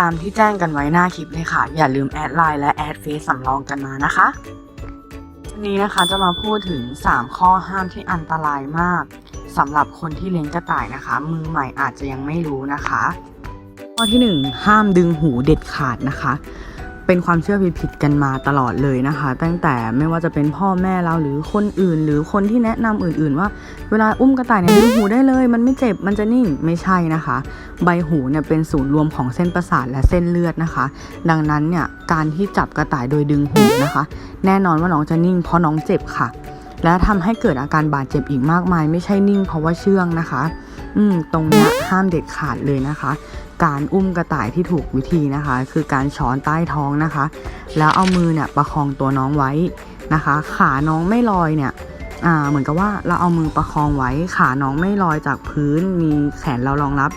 ตามที่แจ้งกันไว้หน้าคลิปเลยค่ะ อย่าลืมแอดไลน์และแอดเฟซสำรองกันมานะคะวันนี้นะคะจะมาพูดถึง 3 ข้อห้ามที่อันตรายมากสำหรับคนที่เลี้ยงกระต่ายนะคะ มือใหม่อาจจะยังไม่รู้นะคะ ข้อที่ 1 ห้ามดึงหูเด็ดขาดนะคะ เป็นความเชื่อผิดๆกันมาตลอดเลยนะคะ ตั้งแต่ไม่ว่าจะเป็นพ่อแม่เราหรือคนอื่น หรือคนที่แนะนำอื่น ๆ ว่า เวลาอุ้มกระต่ายเนี่ยดึงหูได้เลย มันไม่เจ็บมันจะนิ่งไม่ใช่นะคะ ใบหูเนี่ยเป็นศูนย์รวมของเส้นประสาทและเส้นเลือดนะคะ ดังนั้นเนี่ยการที่จับกระต่ายโดยดึงหูนะคะ แน่นอนว่าน้องจะนิ่งเพราะน้องเจ็บค่ะ และทำให้เกิดอาการบาดเจ็บอีกมากมาย ไม่ใช่นิ่งเพราะว่าเชื่องนะคะ อืมตรงเนี้ยห้ามเด็ดขาดเลยนะคะ การอุ้มกระต่ายที่ถูกวิธีนะคะ คือการช้อนใต้ท้องนะคะ แล้วเอามือเนี่ยประคองตัวน้องไว้นะคะ ขาน้องไม่ลอยเนี่ยเหมือนกับว่าเราเอามือประคองไว้ขาน้องไม่ลอยจากพื้นมีแขนเรารองรับ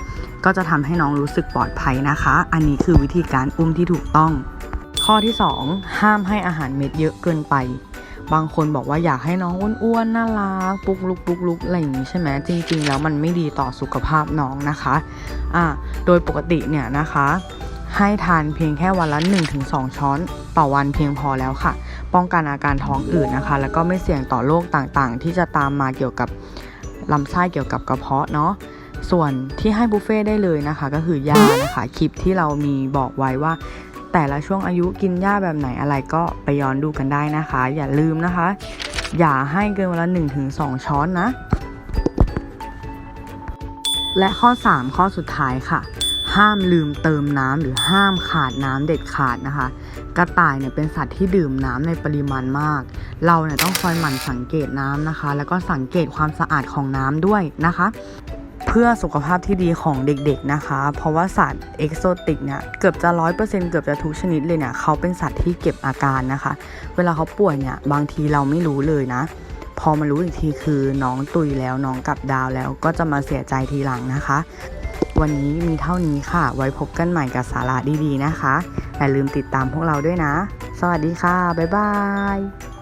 ก็จะทำให้น้องรู้สึกปลอดภัยนะคะ อันนี้คือวิธีการอุ้มที่ถูกต้อง ข้อที่ 2 ห้ามให้อาหารเม็ดเยอะเกินไป บางคนบอกว่าอยากให้น้องอ้วนๆน่ารักปุกลุกปุกลุกอะไรอย่างนี้ใช่ไหมจริง ๆ แล้วมันไม่ดีต่อสุขภาพน้องนะคะอ่าโดยปกติเนี่ยนะคะ ให้ทานเพียงแค่วันละ 1-2 ช้อนต่อวันเพียงพอแล้วค่ะ ป้องกันอาการท้องอืดนะคะ แล้วก็ไม่เสี่ยงต่อโรคต่างๆ ที่จะตามมาเกี่ยวกับลำไส้เกี่ยวกับกระเพาะเนาะส่วนที่ให้บุฟเฟ่ได้เลยนะคะ ก็คือยานะคะคลิปที่เรามีบอกไว้ว่า แต่ละช่วงอายุกินหญ้าแบบไหนอะไรก็ไปย้อนดูกันได้นะคะ อย่าลืมนะคะ อย่าให้เกินวันละ 1-2 ช้อนนะ และข้อ 3 ข้อสุดท้ายค่ะ ห้ามลืมเติมน้ำหรือห้ามขาดน้ำเด็ดขาดนะคะ กระต่ายเนี่ยเป็นสัตว์ที่ดื่มน้ำในปริมาณมาก เราเนี่ยต้องคอยหมั่นสังเกตน้ำนะคะ แล้วก็สังเกตความสะอาดของน้ำด้วยนะคะ พื่อสุขภาพที่ดีของเด็กๆนะคะ เพราะว่าสัตว์เอกโซติกเนี่ยเกือบจะร้อยเปอร์เซ็นต์เกือบจะทุกชนิดเลยเนี่ยเขาเป็นสัตว์ที่เก็บอาการนะคะ เวลาเขาป่วยเนี่ยบางทีเราไม่รู้เลยนะ พอมารู้อีกทีคือน้องตุยแล้วน้องกลับดาวแล้วก็จะมาเสียใจทีหลังนะคะ วันนี้มีเท่านี้ค่ะ ไว้พบกันใหม่กับสาระดีๆนะคะอย่าลืมติดตามพวกเราด้วยนะ สวัสดีค่ะบ๊ายบาย